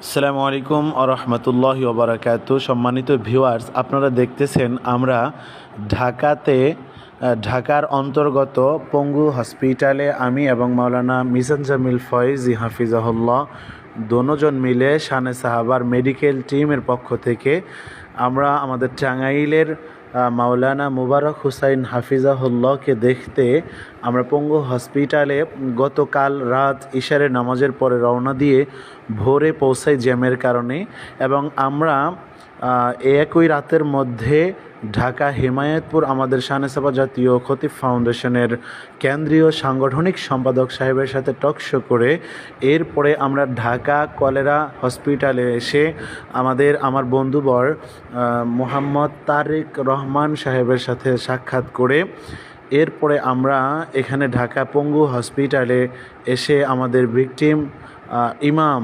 আসসালামু আলাইকুম আরহামতুল্লাহ ওবরাকাত সম্মানিত ভিউয়ার্স, আপনারা দেখতেছেন আমরা ঢাকাতে ঢাকার অন্তর্গত পঙ্গু হসপিটালে আমি এবং মাওলানা মিজান জামিল ফয়েজি হাফিজাহুল্লাহ দোনোজন মিলে শানে সাহাবার মেডিকেল টিমের পক্ষ থেকে আমরা আমাদের টাঙ্গাইলের মাওলানা মুবারক হুসাইন হাফিজাহুল্লাহকে দেখতে আমরা পঙ্গু হসপিটালে গতকাল রাত ইশারে নামাজের পরে রওনা দিয়ে ভোরে পৌঁছাই জ্যামের কারণে এবং আমরা একই রাতের মধ্যে ঢাকা হিমায়তপুর আমাদের শানেসাবা জাতীয় খতিব ফাউন্ডেশনের কেন্দ্রীয় সাংগঠনিক সম্পাদক সাহেবের সাথে টকশো করে এরপরে আমরা ঢাকা কলেরা হসপিটালে এসে আমাদের আমার বন্ধুবর মোহাম্মদ তারেক রহমান সাহেবের সাথে সাক্ষাৎ করে এরপরে আমরা এখানে ঢাকা পঙ্গু হসপিটালে এসে আমাদের ভিকটিম ইমাম,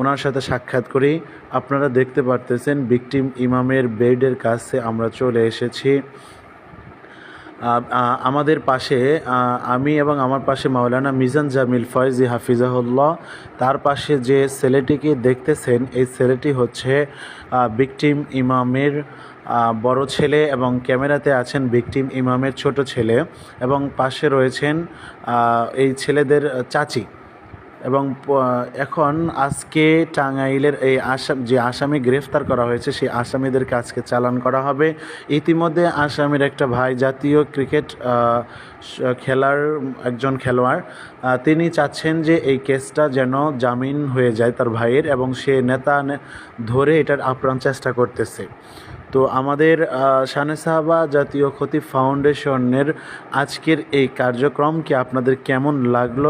ওনার সাথে সাক্ষাৎ করি। আপনারা দেখতে পারতেছেন ভিকটিম ইমামের বেডের কাছে আমরা চলে এসেছি। আমাদের পাশে আমি এবং আমার পাশে মাওলানা মিজান জামিল ফয়জি হাফিজাহুল্লাহ। তার পাশে যে ছেলেটিকে দেখতেছেন, এই ছেলেটি হচ্ছে ভিকটিম ইমামের বড় ছেলে এবং ক্যামেরাতে আছেন ভিকটিম ইমামের ছোট ছেলে এবং পাশে রয়েছেন এই ছেলেদের চাচি। এবং এখন আজকে টাঙ্গাইলের এই আসাম, যে আসামি গ্রেফতার করা হয়েছে, সেই আসামিদেরকে আজকে চালান করা হবে। ইতিমধ্যে আসামির একটা ভাই, জাতীয় ক্রিকেট খেলার একজন খেলোয়াড় তিনি চাচ্ছেন যে এই কেসটা যেন জামিন হয়ে যায় তার ভাইয়ের এবং সে নেতা ধরে এটার আপ্রাণ চেষ্টা করতেছে। তো আমাদের শানে সাহাবা জাতীয় খতিব ফাউন্ডেশনের আজকের এই কার্যক্রমকে আপনাদের কেমন লাগল?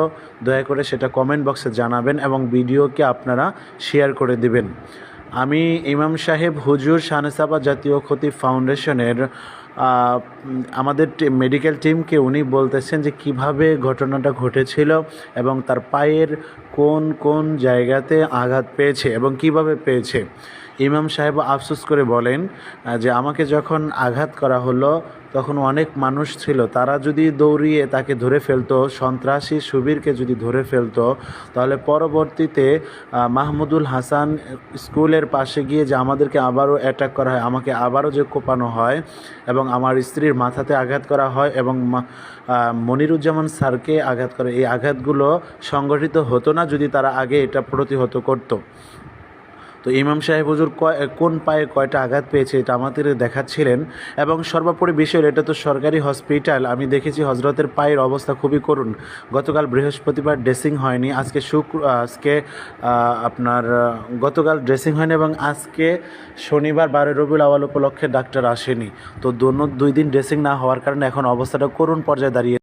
দয়া করে সেটা কমেন্ট বক্সে জানাবেন এবং ভিডিওকে আপনারা শেয়ার করে দিবেন। আমি ইমাম সাহেব হুজুর শানে সাহাবা জাতীয় খতিব ফাউন্ডেশনের আমাদের মেডিকেল টিমকে উনি বলতেছেন যে কীভাবে ঘটনাটা ঘটেছিল এবং তার পায়ের কোন কোন জায়গাতে আঘাত পেয়েছে এবং কীভাবে পেয়েছে। ইমাম সাহেব আফসোস করে বলেন যে আমাকে যখন আঘাত করা হলো তখন অনেক মানুষ ছিল। তারা যদি দৌড়িয়ে তাকে ধরে ফেলতো, সন্ত্রাসী সুবীরকে যদি ধরে ফেলতো, তাহলে পরবর্তীতে মাহমুদুল হাসান স্কুলের পাশে গিয়ে যে আমাদেরকে আবারও অ্যাটাক করা হয়, আমাকে আবারও যে কোপানো হয় এবং আমার স্ত্রীর মাথাতে আঘাত করা হয় এবং মনিরুজ্জামান স্যারকে আঘাত করে, এই আঘাতগুলো সংগঠিত হতো না যদি তারা আগে এটা প্রতিহত করতো। তো ইমাম সাহেব হুজুর কোন পায়ে কয়টা আঘাত পেয়েছে এটা আমাদের দেখাচ্ছিলেন। এবং সর্বোপরি বিষয় এটা তো সরকারি হসপিটাল। আমি দেখেছি হজরতের পায়ের অবস্থা খুবই করুণ। গতকাল বৃহস্পতিবার ড্রেসিং হয়নি। আজকে শুক্র আজকে আপনার গতকাল ড্রেসিং হয়নি এবং আজকে শনিবার বারো রবিউল আওয়াল উপলক্ষে ডাক্তার আসেনি। তো দোনো দুই দিন ড্রেসিং না হওয়ার কারণে এখন অবস্থাটা করুণ পর্যায়ে দাঁড়িয়ে